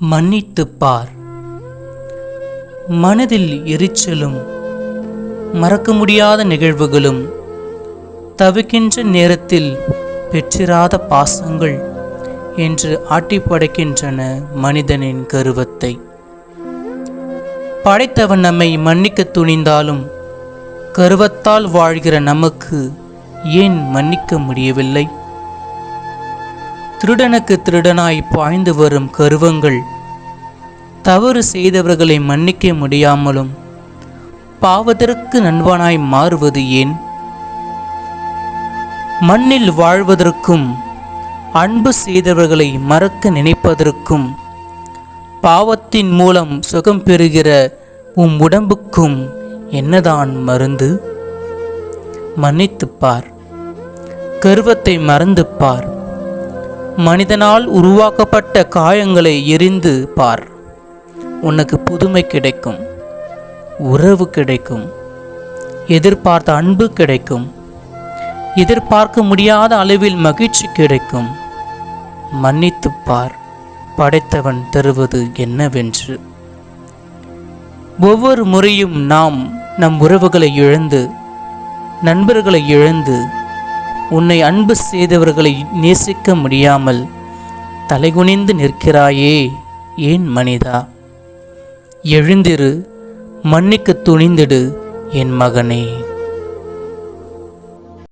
மன்னித்துப் பார் மனதில் எரிச்சலும் மறக்க முடியாத நிகழ்வுகளும் தவிக்கின்ற நேரத்தில் பெற்றிராத பாசங்கள் என்று ஆட்டிப்படைக்கின்றன மனிதனின் கருவத்தை. படைத்தவன் நம்மை மன்னிக்க துணிந்தாலும் கருவத்தால் வாழ்கிற நமக்கு ஏன் மன்னிக்க முடியவில்லை? திருடனுக்கு திருடனாய் பாய்ந்து வரும் கருவங்கள். தவறு செய்தவர்களை மன்னிக்க முடியாமலும் பாவதற்கு நண்பனாய் மாறுவது ஏன்? மண்ணில் வாழ்வதற்கும் அன்பு செய்தவர்களை மறக்க நினைப்பதற்கும் பாவத்தின் மூலம் சுகம் பெறுகிற உம் உடம்புக்கும் என்னதான் மருந்து? மன்னித்துப் பார். கருவத்தை மறந்துப் பார். மனிதனால் உருவாக்கப்பட்ட காயங்களை எரிந்து பார். உனக்கு புதுமை கிடைக்கும். உறவு கிடைக்கும். எதிர்பார்த்த அன்பு கிடைக்கும். எதிர்பார்க்க முடியாத அளவில் மகிழ்ச்சி கிடைக்கும். மன்னித்துப் பார். படைத்தவன் தருவது என்னவென்று. ஒவ்வொரு முறையும் நாம் நம் உறவுகளை இழந்து நண்பர்களை இழந்து உன்னை அன்பு செய்தவர்களை நேசிக்க முடியாமல் தலைகுனிந்து நிற்கிறாயே ஏன் மனிதா? எழுந்திரு மன்னிக்க துணிந்திடு என் மகனே.